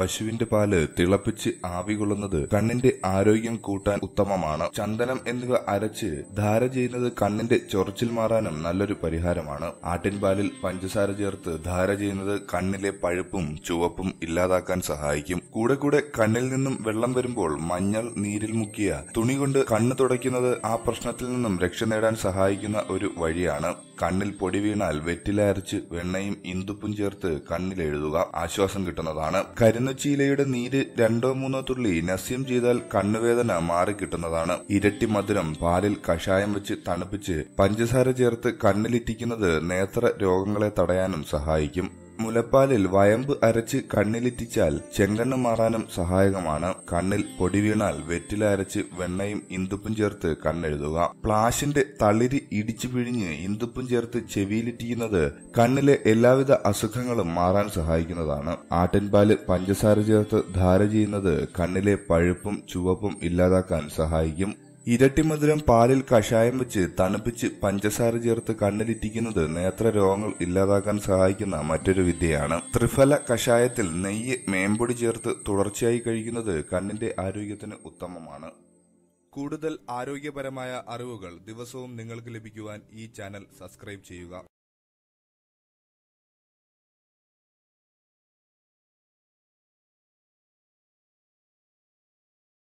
പശുവിന്റെ പാൽ തിളപ്പിച്ച് ആവികൊള്ളുന്നത് കണ്ണിന്റെ ആരോഗ്യം കൂട്ടാൻ ഉത്തമമാണ്. ചന്ദനം എന്നിവ അരച്ച് ധാര ചെയ്യുന്നത് കണ്ണിന്റെ ചൊറിച്ചിൽ മാറാനും നല്ലൊരു പരിഹാരമാണ്. ആട്ടിൻപാലിൽ പഞ്ചസാര ചേർത്ത് ധാര ചെയ്യുന്നത് കണ്ണിലെ പഴുപ്പും ചുവപ്പും ഇല്ലാതാക്കാൻ സഹായിക്കും. കൂടെ കൂടെ കണ്ണിൽ നിന്നും വെള്ളം വരുമ്പോൾ മഞ്ഞൾ നീരിൽ മുക്കിയ തുണി കൊണ്ട് കണ്ണ് തുടയ്ക്കുന്നത് ആ പ്രശ്നത്തിൽ നിന്നും രക്ഷ നേടാൻ സഹായിക്കുന്ന ഒരു വഴിയാണ്. കണ്ണിൽ പൊടി വീണാൽ വെറ്റില അരച്ച് വെണ്ണയും ഇന്ദുപ്പും ചേർത്ത് കണ്ണിൽ എഴുതുക ആശ്വാസം കിട്ടുന്നതാണ്. കരുന്നച്ചീലയുടെ നീര് രണ്ടോ മൂന്നോ തുള്ളി നസ്യം ചെയ്താൽ കണ്ണുവേദന മാറി കിട്ടുന്നതാണ്. ഇരട്ടി മധുരം പാലിൽ കഷായം വെച്ച് തണുപ്പിച്ച് പഞ്ചസാര ചേർത്ത് കണ്ണിലിറ്റിക്കുന്നത് നേത്ര രോഗങ്ങളെ തടയാനും സഹായിക്കും. മുലപ്പാലിൽ വയമ്പ് അരച്ച് കണ്ണിലിറ്റിച്ചാൽ ചെങ്കണ്ണ് മാറാനും സഹായകമാണ്. കണ്ണിൽ പൊടി വീണാൽ വെറ്റില അരച്ച് വെണ്ണയും ഇന്ദുപ്പും ചേർത്ത് കണ്ണെഴുതുക. പ്ലാഷിന്റെ തളിരി ഇടിച്ചു പിഴിഞ്ഞ് ഇന്ദുപ്പും ചേർത്ത് ചെവിയിലിറ്റിക്കുന്നത് കണ്ണിലെ എല്ലാവിധ അസുഖങ്ങളും മാറാൻ സഹായിക്കുന്നതാണ്. ആട്ടിൻപാൽ പഞ്ചസാര ചേർത്ത് ധാര ചെയ്യുന്നത് കണ്ണിലെ പഴുപ്പും ചുവപ്പും ഇല്ലാതാക്കാൻ സഹായിക്കും. ഇരട്ടിമധുരം പാലിൽ കഷായം വെച്ച് തണുപ്പിച്ച് പഞ്ചസാര ചേർത്ത് കണ്ണിലിറ്റിക്കുന്നത് നേത്ര രോഗങ്ങൾ ഇല്ലാതാക്കാൻ സഹായിക്കുന്ന മറ്റൊരു വിദ്യയാണ്. ത്രിഫല കഷായത്തിൽ നെയ്യ് മേമ്പൊടി ചേർത്ത് തുടർച്ചയായി കഴിക്കുന്നത് കണ്ണിന്റെ ആരോഗ്യത്തിന് ഉത്തമമാണ്. കൂടുതൽ ആരോഗ്യപരമായ അറിവുകൾ ദിവസവും നിങ്ങൾക്ക് ലഭിക്കുവാൻ ഈ ചാനൽ സബ്സ്ക്രൈബ് ചെയ്യുക.